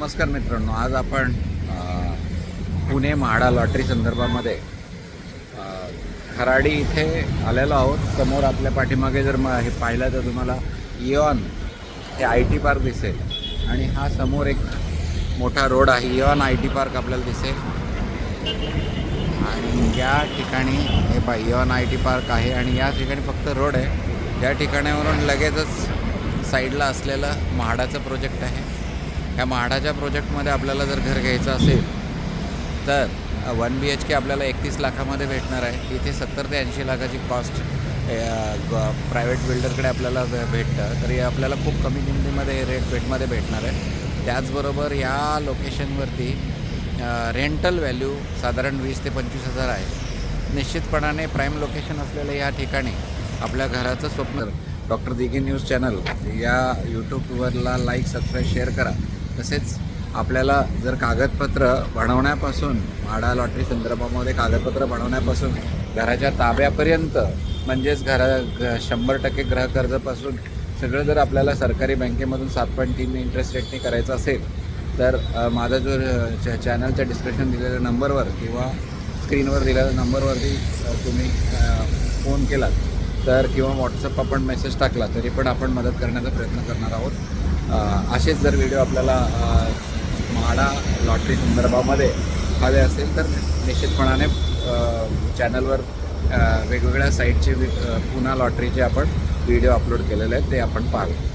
नमस्कार मित्रांनो आज आपण पुणे म्हाडा लॉटरी संदर्भामध्ये खराडी इथे आलेलो आहोत. समोर आपल्या पाठीमागे जर मग हे पाहिलं तर तुम्हाला इयॉन हे आय टी पार्क दिसेल. आणि हा समोर एक मोठा रोड आहे. इयॉन आय टी पार्क आपल्याला दिसेल. आणि या ठिकाणी हे पा इयॉन आय टी पार्क आहे. आणि या ठिकाणी फक्त रोड आहे. या ठिकाणावरून लगेचच साईडला असलेलं म्हाडाचं प्रोजेक्ट आहे. ह्या म्हाडाच्या प्रोजेक्टमध्ये आपल्याला जर घर घ्यायचं असेल तर वन बी एच के आपल्याला एकतीस लाखामध्ये भेटणार आहे. इथे सत्तर ते ऐंशी लाखाची कॉस्ट प्रायव्हेट बिल्डरकडे आपल्याला भेटतं. तर हे आपल्याला खूप कमी किमतीमध्ये हे रेट भेटमध्ये भेटणार आहे. त्याचबरोबर या लोकेशनवरती रेंटल व्हॅल्यू साधारण वीस ते पंचवीस हजार आहे. निश्चितपणाने प्राईम लोकेशन असलेल्या या ठिकाणी आपल्या घराचं स्वप्न डॉक्टर दिघे न्यूज चॅनल या यूट्यूबवरला लाईक सबस्क्राईब शेअर करा. तसेच आपल्याला जर कागदपत्र बनवण्यापासून म्हाडा लॉटरी संदर्भामध्ये कागदपत्र बनवण्यापासून घराच्या ताब्यापर्यंत म्हणजेच घरा घ शंभर टक्के गृहकर्जापासून सगळं जर आपल्याला सरकारी बँकेमधून सात पॉईंट तीन इंटरेस्ट रेटने करायचं असेल तर माझा जो च चॅनलच्या डिस्क्रिप्शन दिलेल्या नंबरवर किंवा स्क्रीनवर दिलेल्या नंबरवरती तुम्ही फोन केलात तर किंवा व्हॉट्सअप आपण मेसेज टाकला तरी पण आपण मदत करण्याचा प्रयत्न करणार आहोत. असेच जर व्हिडिओ आपल्याला म्हाडा लॉटरी संदर्भामध्ये हवे असेल तर निश्चितपणाने चॅनलवर वेगवेगळ्या साईटचे पुन्हा लॉटरीचे आपण व्हिडिओ अपलोड केलेले आहेत ते आपण पाहावे